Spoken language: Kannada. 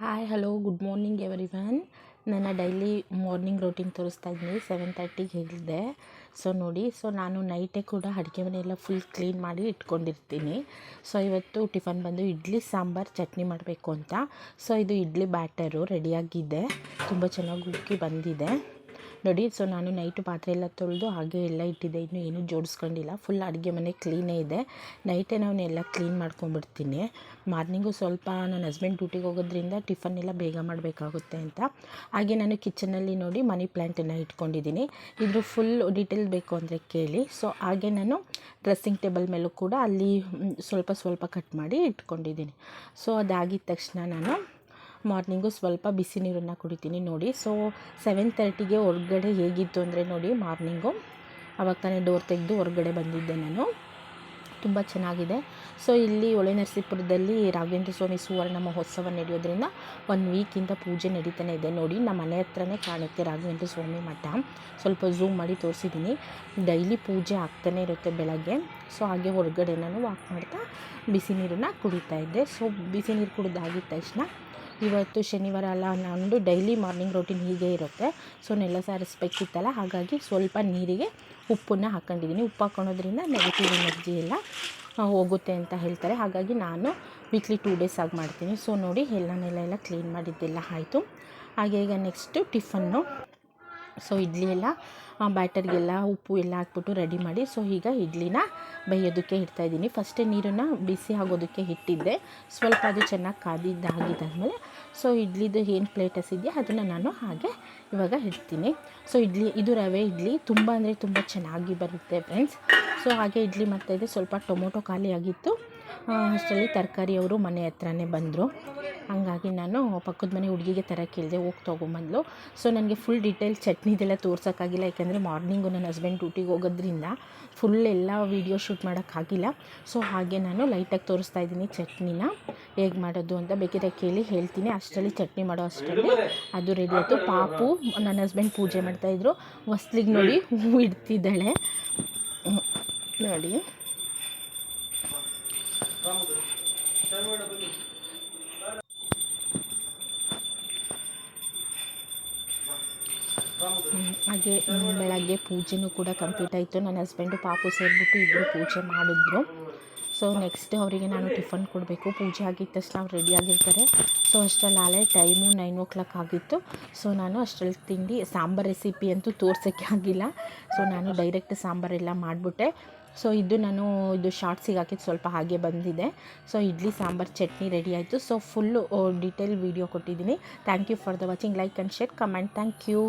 Hi hello good morning everyone ನನ್ನ ಡೈಲಿ ಮಾರ್ನಿಂಗ್ ರೋಟೀನ್ ತೋರಿಸ್ತಾ ಇದ್ದೀನಿ. ಸೆವೆನ್ ತರ್ಟಿಗೆ ಹೇಳಿದೆ ಸೊ ನೋಡಿ ಸೊ ನಾನು ನೈಟೇ ಕೂಡ ಅಡುಗೆ ಮನೆಯೆಲ್ಲ ಫುಲ್ ಕ್ಲೀನ್ ಮಾಡಿ ಇಟ್ಕೊಂಡಿರ್ತೀನಿ. ಸೊ ಇವತ್ತು ಟಿಫನ್ ಬಂದು ಇಡ್ಲಿ, ಸಾಂಬಾರು, ಚಟ್ನಿ ಮಾಡಬೇಕು ಅಂತ. ಸೊ ಇದು ಇಡ್ಲಿ ಬ್ಯಾಟರು ರೆಡಿಯಾಗಿದೆ ತುಂಬ ಚೆನ್ನಾಗಿ ಉಕ್ಕಿ ಬಂದಿದೆ. ನೋಡಿ ಸೊ ನಾನು ನೈಟು ಪಾತ್ರೆ ಎಲ್ಲ ತೊಳೆದು ಹಾಗೆ ಎಲ್ಲ ಇಟ್ಟಿದ್ದೆ. ಇನ್ನೂ ಏನೂ ಜೋಡಿಸ್ಕೊಂಡಿಲ್ಲ. ಫುಲ್ ಅಡುಗೆ ಮನೆ ಕ್ಲೀನೇ ಇದೆ. ನೈಟೇ ನಾನು ಎಲ್ಲ ಕ್ಲೀನ್ ಮಾಡ್ಕೊಂಬಿಡ್ತೀನಿ ಮಾರ್ನಿಂಗು ಸ್ವಲ್ಪ ನನ್ನ ಹಸ್ಬೆಂಡ್ ಡ್ಯೂಟಿಗೆ ಹೋಗೋದ್ರಿಂದ ಟಿಫನ್ ಎಲ್ಲ ಬೇಗ ಮಾಡಬೇಕಾಗುತ್ತೆ ಅಂತ. ಹಾಗೆ ನಾನು ಕಿಚನಲ್ಲಿ ನೋಡಿ ಮನಿ ಪ್ಲ್ಯಾಂಟನ್ನು ಇಟ್ಕೊಂಡಿದ್ದೀನಿ. ಇದ್ರ ಫುಲ್ ಡೀಟೇಲ್ ಬೇಕು ಅಂದರೆ ಕೇಳಿ. ಸೊ ಹಾಗೆ ನಾನು ಡ್ರೆಸ್ಸಿಂಗ್ ಟೇಬಲ್ ಮೇಲೂ ಕೂಡ ಅಲ್ಲಿ ಸ್ವಲ್ಪ ಸ್ವಲ್ಪ ಕಟ್ ಮಾಡಿ ಇಟ್ಕೊಂಡಿದ್ದೀನಿ. ಸೊ ಅದಾಗಿದ ತಕ್ಷಣ ನಾನು ಮಾರ್ನಿಂಗು ಸ್ವಲ್ಪ ಬಿಸಿ ನೀರನ್ನು ಕುಡಿತೀನಿ ನೋಡಿ. ಸೊ ಸೆವೆನ್ ತರ್ಟಿಗೆ ಹೊರಗಡೆ ಹೇಗಿತ್ತು ಅಂದರೆ ನೋಡಿ ಮಾರ್ನಿಂಗು. ಅವಾಗ ತಾನೇ ಡೋರ್ ತೆಗೆದು ಹೊರಗಡೆ ಬಂದಿದ್ದೆ ನಾನು. ತುಂಬ ಚೆನ್ನಾಗಿದೆ. ಸೊ ಇಲ್ಲಿ ಹೊಳೆ ನರಸೀಪುರದಲ್ಲಿ ರಾಘವೇಂದ್ರ ಸ್ವಾಮಿ ಸುವರ್ಣ ಮಹೋತ್ಸವ ನಡೆಯೋದ್ರಿಂದ ಒನ್ ವೀಕಿಂದ ಪೂಜೆ ನಡೀತಾನೆ ಇದೆ ನೋಡಿ. ನಮ್ಮ ಮನೆ ಹತ್ರನೇ ಕಾಣುತ್ತೆ ರಾಘವೇಂದ್ರ ಸ್ವಾಮಿ ಮಠ. ಸ್ವಲ್ಪ ಝೂಮ್ ಮಾಡಿ ತೋರಿಸಿದ್ದೀನಿ ಡೈಲಿ ಪೂಜೆ ಆಗ್ತಾನೆ ಇರುತ್ತೆ ಬೆಳಗ್ಗೆ. ಸೊ ಹಾಗೆ ಹೊರಗಡೆ ನಾನು ವಾಕ್ ಮಾಡ್ತಾ ಬಿಸಿ ನೀರನ್ನು ಕುಡಿತಾ ಇದ್ದೆ. ಸೊ ಬಿಸಿ ನೀರು ಕುಡಿದಾಗಿದ್ದ ತಕ್ಷಣ ಇವತ್ತು ಶನಿವಾರ ಅಲ್ಲ ನಂದು ಡೈಲಿ ಮಾರ್ನಿಂಗ್ ರೊಟೀನ್ ಹೀಗೆ ಇರುತ್ತೆ. ಸೊ ನೆಲ ಸಾರಿಸ್ಬೇಕಿತ್ತಲ್ಲ ಹಾಗಾಗಿ ಸ್ವಲ್ಪ ನೀರಿಗೆ ಉಪ್ಪನ್ನು ಹಾಕ್ಕೊಂಡಿದ್ದೀನಿ ಉಪ್ಪು ಹಾಕ್ಕೊಳೋದ್ರಿಂದ ನೆಗೆಟಿವ್ ಎನರ್ಜಿ ಎಲ್ಲ ಹೋಗುತ್ತೆ ಅಂತ ಹೇಳ್ತಾರೆ. ಹಾಗಾಗಿ ನಾನು ವೀಕ್ಲಿ ಟೂ ಡೇಸ್ ಆಗಿ ಮಾಡ್ತೀನಿ. ಸೊ ನೋಡಿ ಎಲ್ಲ ನೆಲ ಎಲ್ಲ ಕ್ಲೀನ್ ಮಾಡಿದ್ದೆಲ್ಲ ಆಯಿತು. ಹಾಗೆ ಈಗ ನೆಕ್ಸ್ಟು ಟಿಫನ್ನು ಸೊ ಇಡ್ಲಿ ಎಲ್ಲ ಬ್ಯಾಟರ್ಗೆಲ್ಲ ಉಪ್ಪು ಎಲ್ಲ ಹಾಕ್ಬಿಟ್ಟು ರೆಡಿ ಮಾಡಿ, ಸೊ ಈಗ ಇಡ್ಲಿನ ಬೇಯೋದಕ್ಕೆ ಇಡ್ತಾಯಿದ್ದೀನಿ ಫಸ್ಟೇ ನೀರನ್ನು ಬಿಸಿ ಆಗೋದಕ್ಕೆ ಇಟ್ಟಿದ್ದೆ. ಸ್ವಲ್ಪ ಅದು ಚೆನ್ನಾಗಿ ಕಾದಿದ್ದಾಗಿದ್ದಾದಮೇಲೆ, ಸೊ ಇಡ್ಲಿದು ಏನು ಪ್ಲೇಟಸ್ ಇದೆಯಾ ಅದನ್ನು ನಾನು ಹಾಗೆ ಇವಾಗ ಇಡ್ತೀನಿ. ಸೊ ಇಡ್ಲಿ, ಇದು ರವೆ ಇಡ್ಲಿ, ತುಂಬ ಅಂದರೆ ತುಂಬ ಚೆನ್ನಾಗಿ ಬರುತ್ತೆ ಫ್ರೆಂಡ್ಸ್ ಸೊ ಹಾಗೆ ಇಡ್ಲಿ ಮಾಡ್ತಾಯಿದ್ದೆ ಸ್ವಲ್ಪ ಟೊಮೊಟೊ ಖಾಲಿಯಾಗಿತ್ತು ಅಷ್ಟರಲ್ಲಿ ತರಕಾರಿ ಅವರು ಮನೆ ಹತ್ರನೇ ಬಂದರು. ಹಾಗಾಗಿ ನಾನು ಪಕ್ಕದ ಮನೆ ಹುಡುಗಿಗೆ ಥರ ಕೇಳಿದೆ ಹೋಗಿ ತೊಗೊಂಬಂದ್ಲು. ಸೊ ನನಗೆ ಫುಲ್ ಡೀಟೇಲ್ ಚಟ್ನಿದೆಲ್ಲ ತೋರ್ಸೋಕ್ಕಾಗಿಲ್ಲ, ಯಾಕೆಂದರೆ ಮಾರ್ನಿಂಗು ನನ್ನ ಹಸ್ಬೆಂಡ್ ಡ್ಯೂಟಿಗೆ ಹೋಗೋದ್ರಿಂದ ಫುಲ್ ಎಲ್ಲ ವೀಡಿಯೋ ಶೂಟ್ ಮಾಡೋಕ್ಕಾಗಿಲ್ಲ. ಸೊ ಹಾಗೆ ನಾನು ಲೈಟಾಗಿ ತೋರಿಸ್ತಾ ಇದ್ದೀನಿ ಚಟ್ನಿನ. ಹೇಗೆ ಮಾಡೋದು ಅಂತ ಬೇಕಿದ್ರೆ ಕೇಳಿ, ಹೇಳ್ತೀನಿ. ಅಷ್ಟರಲ್ಲಿ ಚಟ್ನಿ ಮಾಡೋ ಅಷ್ಟರಲ್ಲಿ ಅದು ರೆಡಿ ಆಯಿತು. ಪಾಪು, ನನ್ನ ಹಸ್ಬೆಂಡ್ ಪೂಜೆ ಮಾಡ್ತಾಯಿದ್ರು ಹೊಸ್ಲಿಗೆ ನೋಡಿ ಹೂವು ಇಡ್ತಿದ್ದಾಳೆ. ನೋಡಿ. ಹಾಗೆ ಬೆಳಗ್ಗೆ ಪೂಜೆನೂ ಕೂಡ ಕಂಪ್ಲೀಟ್ ಆಯಿತು. ನನ್ನ ಹಸ್ಬೆಂಡು ಪಾಪು ಸೇರಿಬಿಟ್ಟು ಇಬ್ಬರು ಪೂಜೆ ಮಾಡಿದ್ರು. ಸೊ ನೆಕ್ಸ್ಟ್ ಅವರಿಗೆ ನಾನು ಟಿಫನ್ ಕೊಡಬೇಕು. ಪೂಜೆ ಆಗಿದ್ದ ತಕ್ಷಣ ಅವ್ರು ರೆಡಿ ಆಗಿರ್ತಾರೆ. ಸೊ ಅಷ್ಟರಲ್ಲಿ ಆಲೆ ಟೈಮು ನೈನ್ ಓ ಕ್ಲಾಕ್ ಆಗಿತ್ತು. ಸೊ ನಾನು ಅಷ್ಟರಲ್ಲಿ ತಿಂಡಿ, ಸಾಂಬಾರ್ ರೆಸಿಪಿ ಅಂತೂ ತೋರ್ಸೋಕ್ಕೆ ಆಗಿಲ್ಲ. ಸೊ ನಾನು ಡೈರೆಕ್ಟ್ ಸಾಂಬಾರೆಲ್ಲ ಮಾಡಿಬಿಟ್ಟೆ. ಸೊ ಇದು ನಾನು, ಇದು ಶಾರ್ಟ್ಸಿಗೆ ಹಾಕಿದ್ದು ಸ್ವಲ್ಪ ಹಾಗೆ ಬಂದಿದೆ. ಸೊ ಇಡ್ಲಿ, ಸಾಂಬಾರ್, ಚಟ್ನಿ ರೆಡಿ ಆಯಿತು. ಸೊ ಫುಲ್ಲು ಡೀಟೇಲ್ ವೀಡಿಯೋ ಕೊಟ್ಟಿದ್ದೀನಿ. Thank you for the watching like and share comment thank you